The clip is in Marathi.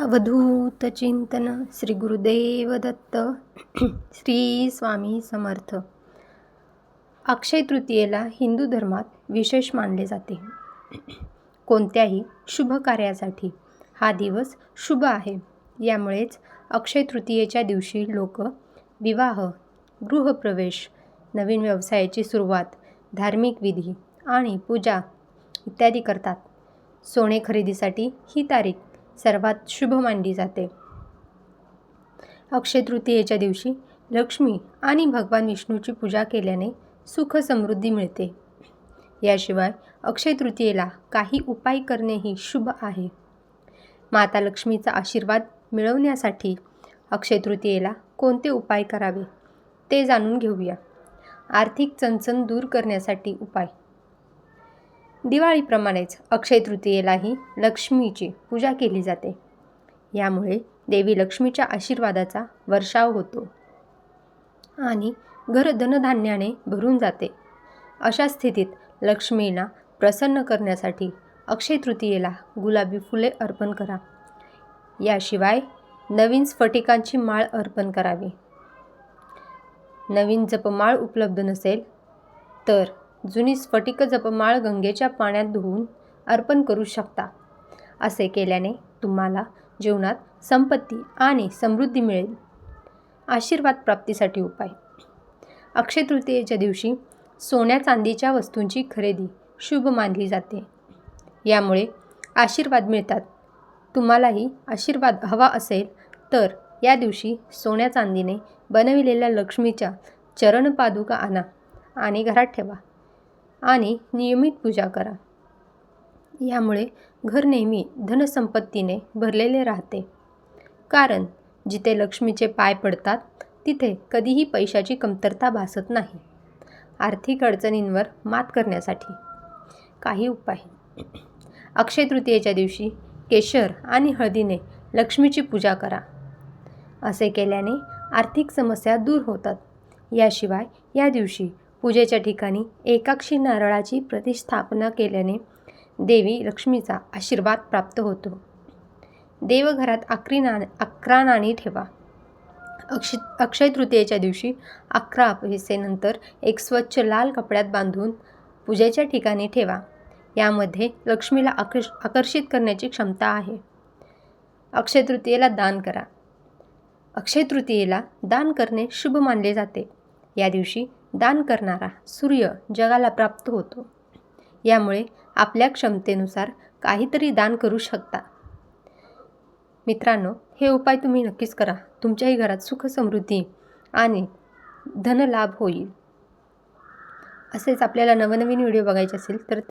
अवधूत चिंतन श्री गुरुदेव दत्त श्री स्वामी समर्थ. अक्षय तृतीयेला हिंदू धर्मात विशेष मानले जाते. कोणत्याही शुभ कार्यासाठी हा दिवस शुभ आहे. यामुळेच अक्षय तृतीयेच्या दिवशी लोक विवाह गृहप्रवेश नवीन व्यवसायाची सुरुवात धार्मिक विधी आणि पूजा इत्यादी करतात. सोने खरेदीसाठी ही तारीख सर्वात शुभ मानली जाते. अक्षय तृतीयेच्या दिवशी लक्ष्मी आणि भगवान विष्णूची पूजा केल्याने सुख समृद्धी मिळते. याशिवाय अक्षय तृतीयेला काही उपाय करणेही शुभ आहे. माता लक्ष्मीचा आशीर्वाद मिळवण्यासाठी अक्षय तृतीयेला कोणते उपाय करावे ते जाणून घेऊया. आर्थिक चणचण दूर करण्यासाठी उपाय. दिवाळीप्रमाणेच अक्षय तृतीयेलाही लक्ष्मीची पूजा केली जाते. यामुळे देवी लक्ष्मीच्या आशीर्वादाचा वर्षाव होतो आणि घर धनधान्याने भरून जाते. अशा स्थितीत लक्ष्मीला प्रसन्न करण्यासाठी अक्षय तृतीयेला गुलाबी फुले अर्पण करा. याशिवाय नवीन स्फटिकांची माळ अर्पण करावी. नवीन जपमाळ उपलब्ध नसेल तर जुनी स्फटिक जपमाळ गंगेच्या पाण्यात धुवून अर्पण करू शकता. असे केल्याने तुम्हाला जीवनात संपत्ती आणि समृद्धी मिळेल. आशीर्वाद प्राप्तीसाठी उपाय. अक्षय तृतीयेच्या दिवशी सोन्या चांदीच्या वस्तूंची खरेदी शुभ मानली जाते. यामुळे आशीर्वाद मिळतात. तुम्हालाही आशीर्वाद हवा असेल तर या दिवशी सोन्या चांदीने बनविलेल्या लक्ष्मीच्या चरणपादुका आणा आणि घरात ठेवा. आणि नियमित पूजा करा. यामुळे घर नेहमी धनसंपत्तीने भरलेले राहते. कारण जिथे लक्ष्मीचे पाय पडतात तिथे कधीही पैशाची कमतरता भासत नाही. आर्थिक अडचणींवर मात करण्यासाठी काही उपाय. अक्षय तृतीयेच्या दिवशी केशर आणि हळदीने लक्ष्मीची पूजा करा. असे केल्याने आर्थिक समस्या दूर होतात. याशिवाय या दिवशी पूजेच्या ठिकाणी एकाक्षी नारळाची प्रतिष्ठापना केल्याने देवी लक्ष्मीचा आशीर्वाद प्राप्त होतो. देवघरात आकरी ना अकरा नाणी ठेवा. अक्षय अक्षय तृतीयेच्या दिवशी अकरा पैसेनंतर एक स्वच्छ लाल कपड्यात बांधून पूजेच्या ठिकाणी ठेवा. यामध्ये लक्ष्मीला आकर्ष आकर्षित करण्याची क्षमता आहे. अक्षय तृतीयेला दान करा. अक्षय तृतीयेला दान करणे शुभ मानले जाते. या दिवशी दान करणारा सूर्य जगाला प्राप्त होतो. यामुळे आपल्या क्षमतेनुसार काहीतरी दान करू शकता. मित्रांनो हे उपाय तुम्ही नक्कीच करा. तुमच्याही घरात सुख समृद्धी आणि धनलाभ होईल. असेच आपल्याला नवनवीन व्हिडिओ बघायचे असेल तर